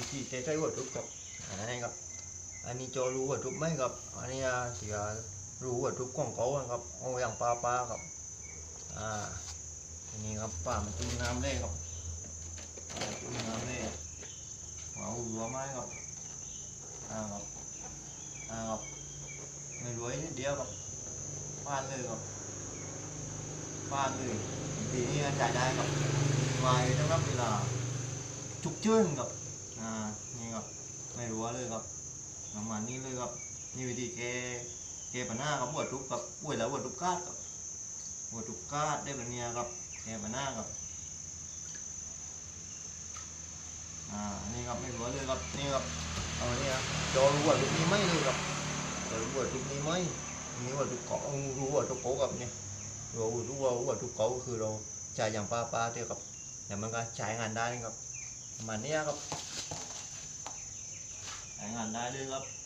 วิธีแก้ไขหัวทุบครับอันนั้นครับ อันนี้โจรู้หัวทุบไหมครับ อันนี้อะเสียรู้หัวทุบของเขาครับเอาอย่างปลาปลาครับ อ่าทีนี้ครับป่ามันจุ่มน้ำเล่ครับจุ่มน้ำเล่เอาหัวไม้ครับ อ่าครับ อ่าครับไม่รวยนิดเดียวครับฟาดเลยครับฟาดเลยทีนี้จ่ายได้ครับวายสำหรับเวลาฉุกเฉินครับ อ่านี่ครับไม่รัวเลยครับประมาณนี้เลยครับนี่วิธีแกแกปัญหาครับปวดทุกข์ครับป่วยแล้วปวดทุกข์กาดครับหัวทุกกาดได้แบบนี้ครับแกมาหน้าครับอ่านี่ครับไม่รู้เลยครับนี่ครับเอาเนี่ยจอรู้ว่าทุกนี้ไม่เลยครับจอรู้ว่าทุกนี้ไม่นี่ว่าทุกเกาะรู้ว่าทุกเกาะกับเนี่ยเรารู้ว่าว่าทุกเกาะก็คือเราใช้อย่างปลาปลาเดียวครับแต่มันก็ใช้งานได้ครับ ประมาณนี้ครับใช้งานได้เลยครับ